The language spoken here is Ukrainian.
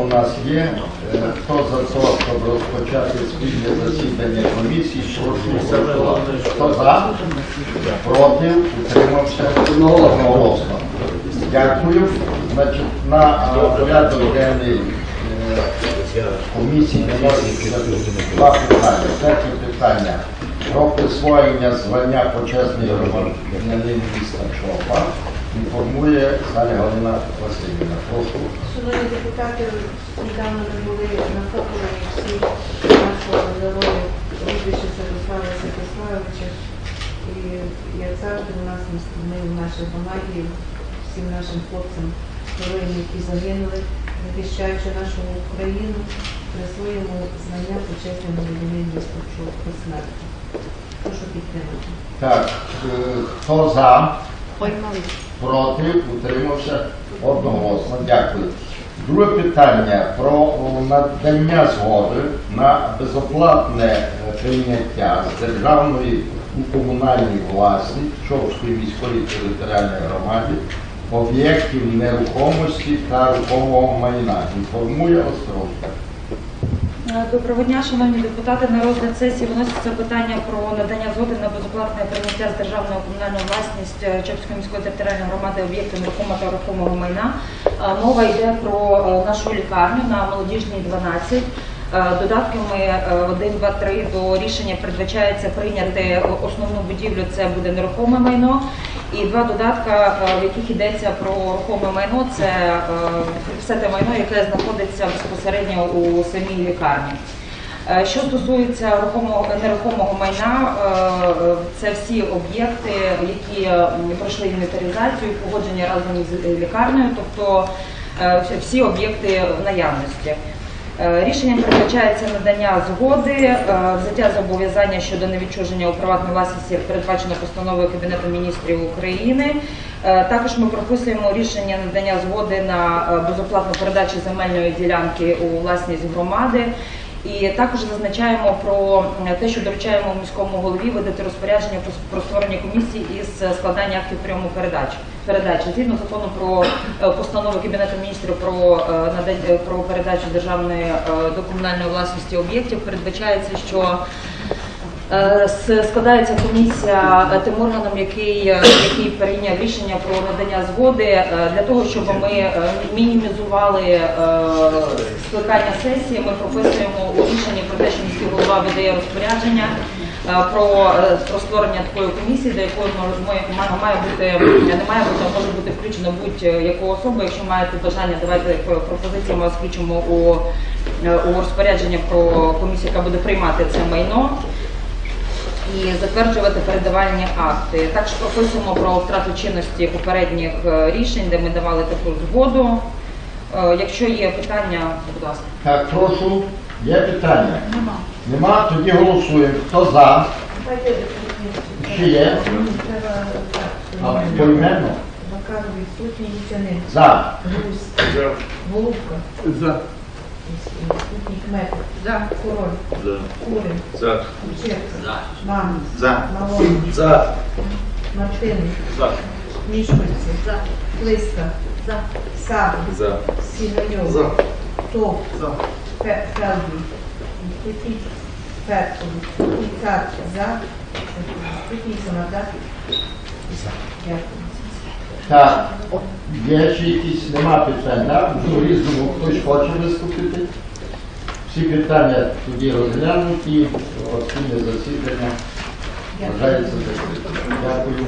У нас є. Е, Хто за те, щоб розпочати спільне засідання комісії, прошу. Хто за? Проти? Утримався? Одноголосно. Дякую. Значить, на е, порядок денний е, комісії два питання. Перше питання про присвоєння звання почесний громадянин міста Чопа. Інформує Саня Галина Васильівна. Прошу. Шановні депутати, недавно ми були на фокусі всі нашого героя прізвища Святослава Святославовича. І як завжди у нас ми в нашій громаді всім нашим хлопцям, героям, які загинули, захищаючи нашу Україну, присвоїмо знання почесним громадянин міста посмертно. Прошу підтримати. Так, е, хто за? Проти, утримався одноголосно. Дякую. Друге питання про надання згоди на безоплатне е, прийняття з державної у комунальній власність Човської міської територіальної громади об'єктів нерухомості та рухомого майна. Інформує Островська. Е, Доброго дня, шановні депутати. На розгляд сесії виноситься питання про надання згоди на безоплатне прийняття з державної комунальної власності е, міської територіальної громади об'єкту нерухомого та рухомого майна. Е, Мова йде про нашу лікарню на молодіжній 12. Е, Додатками е, 1, 2, 3 до рішення передбачається прийняти основну будівлю, це буде нерухоме майно. І два додатка, е, в яких йдеться про рухоме майно, це е, все те майно, яке знаходиться безпосередньо у самій лікарні. Що стосується рухомого нерухомого майна, це всі об'єкти, які пройшли інвентаризацію, погодження разом з лікарнею, тобто всі об'єкти в наявності. Е, Рішенням передбачається надання згоди, е, взяття зобов'язання щодо невідчуження у приватній власності, як передбачено постановою Кабінету міністрів України. Е, Також ми прописуємо рішення надання згоди на безоплатну передачу земельної ділянки у власність громади. І також зазначаємо про е, те, що доручаємо міському голові видати розпорядження про- створення комісії із е, складання актів прийому передачі. Передачі згідно закону про постанову постанови Кабінету міністрів про е, надання е, про передачу державної е, до комунальної власності об'єктів передбачається, що Е, Складається комісія е, тим органом, який, е, який прийняв рішення про надання згоди е, для того, щоб ми е, мінімізували е, скликання сесії. Ми прописуємо у рішенні про те, що міський голова видає розпорядження е, про, е, про створення такої комісії, до якої має, бути не має бути, а може бути включено будь-яку особу. Якщо маєте бажання, давайте про- пропозиції ми озвучимо у, е, у розпорядження про комісію, яка буде приймати це майно і затверджувати передавальні акти. Також прописуємо про втрату чинності попередніх е, рішень, де ми давали таку згоду. Е, Якщо є питання, будь ласка. Так, прошу. Є питання? Нема. Нема? Тоді голосуємо. Хто за? Ще є? А поіменно? Макаров відсутній, Нічанин. За. Гусь. Голубка. За. За. Король. За. Курин. За. Кучерка. Ман. За. Малон. За. Мартин. За. Мішкольці. За. Лиска. За. Саб. За. Сігайов. За. Тов. За. Фе- Фелді. Петій. Феткові. Пікар. За. Петій Самодар. Дякую. Так. Є ще якісь нема питань, так? Ну, різному хтось хоче виступити. Всі питання тоді розглянуті, оцінне засідання вважається закритим. Дякую.